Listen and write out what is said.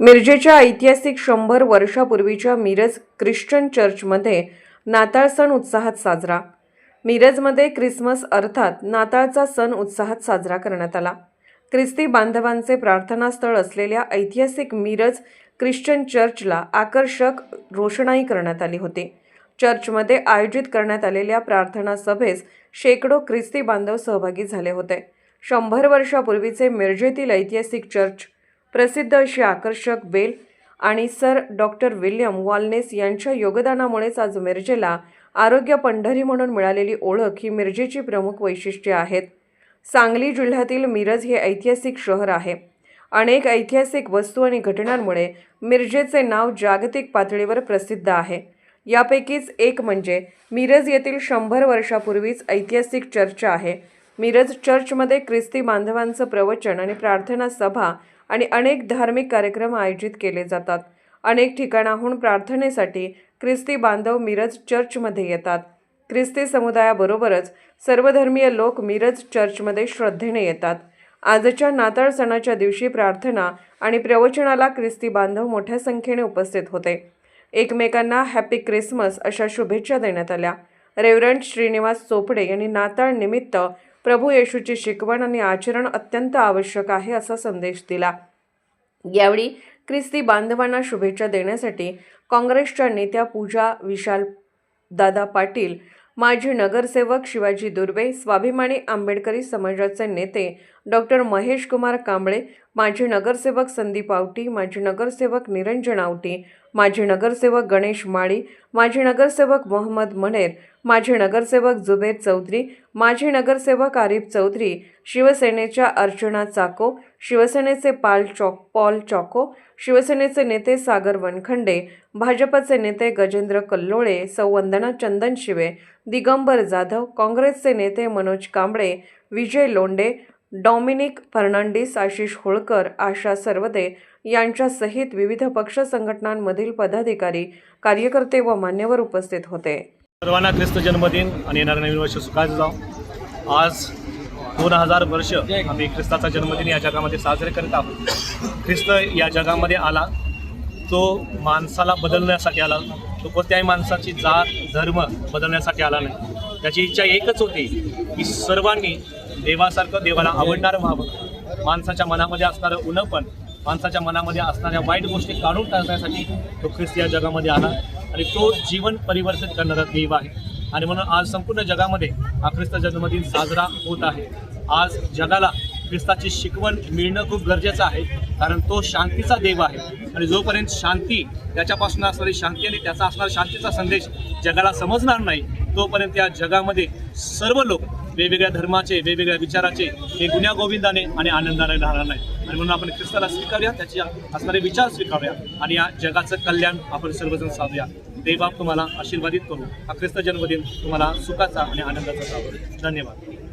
मिरजेच्या ऐतिहासिक शंभर वर्षापूर्वीच्या मिरज ख्रिश्चन चर्चमध्ये नाताळ सण उत्साहात साजरा. मिरजमध्ये ख्रिसमस अर्थात नाताळचा सण उत्साहात साजरा करण्यात आला. ख्रिस्ती बांधवांचे प्रार्थनास्थळ असलेल्या ऐतिहासिक मिरज ख्रिश्चन चर्चला आकर्षक रोषणाई करण्यात आली होती. चर्चमध्ये आयोजित करण्यात आलेल्या प्रार्थना सभेस शेकडो ख्रिस्ती बांधव सहभागी झाले होते. शंभर वर्षापूर्वीचे मिरजेतील ऐतिहासिक चर्च प्रसिद्ध अशी आकर्षक बेल आणि सर डॉक्टर विल्यम वॉलनेस यांच्या योगदानामुळेच आज मिरजेला आरोग्य पंढरी म्हणून मिळालेली ओळख ही मिरजेची प्रमुख वैशिष्ट्ये आहेत. सांगली जिल्ह्यातील मिरज हे ऐतिहासिक शहर आहे. अनेक ऐतिहासिक वस्तू आणि घटनांमुळे मिरजेचे नाव जागतिक पातळीवर प्रसिद्ध आहे. यापैकीच एक म्हणजे मिरज येथील शंभर वर्षापूर्वीच ऐतिहासिक चर्च आहे. मिरज चर्चमध्ये ख्रिस्ती बांधवांचं प्रवचन आणि प्रार्थना सभा आणि अनेक धार्मिक कार्यक्रम आयोजित केले जातात. अनेक ठिकाणाहून प्रार्थनेसाठी ख्रिस्ती बांधव मिरज चर्चमध्ये येतात. ख्रिस्ती समुदायाबरोबरच सर्वधर्मीय लोक मिरज चर्चमध्ये श्रद्धेने येतात. आजच्या नाताळ सणाच्या दिवशी प्रार्थना आणि प्रवचनाला ख्रिस्ती बांधव मोठ्या संख्येने उपस्थित होते. एकमेकांना हॅपी क्रिसमस अशा शुभेच्छा देण्यात आल्या. रेव्हरंट श्रीनिवास चोपडे यांनी नाताळ निमित्त प्रभू येशूची शिकवण आणि आचरण अत्यंत आवश्यक आहे असा संदेश दिला. यावेळी ख्रिस्ती बांधवांना शुभेच्छा देण्यासाठी काँग्रेसच्या नेत्या पूजा विशाल दादा पाटील माजी नगरसेवक शिवाजी दुर्वे स्वाभिमानी आंबेडकरी समाजाचे नेते डॉक्टर महेश कुमार कांबळे माजी नगरसेवक संदीप आवटी माजी नगरसेवक निरंजन आवटी माजी नगरसेवक गणेश माळी माजी नगरसेवक मोहम्मद मनेर माजी नगरसेवक जुबेर चौधरी माजी नगरसेवक आरिफ चौधरी शिवसेनेच्या अर्चना चाको शिवसेनेचे पाल चॉक पॉल चॉको शिवसेनेचे नेते सागर वनखंडे भाजपचे नेते गजेंद्र कल्लोळे सौवंदना चंदन शिवे दिगंबर जाधव काँग्रेसचे नेते मनोज कांबळे विजय लोंडे डॉमिनिक फर्नांडिस आशिष होळकर आशा सर्वदे यांच्यासहित विविध पक्ष संघटनांमधील पदाधिकारी कार्यकर्ते व मान्यवर उपस्थित होते. सर्वांना ख्रिस्त जन्मदिन आणि येणारं नवीन वर्ष सुखाचं जाऊ आज दोन हजार वर्ष आम्ही ख्रिस्ताचा जन्मदिन या जगामध्ये साजरे करत आहोत. ख्रिस्त या जगामध्ये आला. तो माणसाला बदलण्यासाठी आला. तो कोणत्याही माणसाची जात धर्म बदलण्यासाठी आला नाही. त्याची इच्छा एकच होती की सर्वांनी देवासारखं देवाला आवडणारं व्हावं. माणसाच्या मनामध्ये असणारं उणंपण माणसाच्या मनामध्ये असणाऱ्या वाईट गोष्टी काढून टाकण्यासाठी तो ख्रिस्त या जगामध्ये आला आणि तो जीवन परिवर्तित करणारा देव आहे. आणि म्हणून आज संपूर्ण जगामध्ये हा ख्रिस्त जन्मदिन साजरा होत आहे. आज जगाला ख्रिस्ताची शिकवण मिळणं खूप गरजेचं आहे कारण तो शांतीचा देव आहे. आणि जोपर्यंत शांती त्याच्यापासून असणारी शांती आणि त्याचा असणारा शांतीचा संदेश जगाला समजणार नाही तोपर्यंत या जगामध्ये सर्व लोक वेगवेगळ्या धर्माचे वेगवेगळ्या विचाराचे हे गुन्ह्या गोविंदाने आणि आनंदाने राहणार नाही आणि म्हणून आपण ख्रिस्ताला स्वीकारूया त्याचे असणारे विचार स्वीकारूया आणि या जगाचं कल्याण आपण सर्वजण साधूया. देवबाप तुम्हाला आशीर्वादित करू. हा ख्रिस्त जन्मदिन तुम्हाला सुखाचा आणि आनंदाचा सावरू धन्यवाद.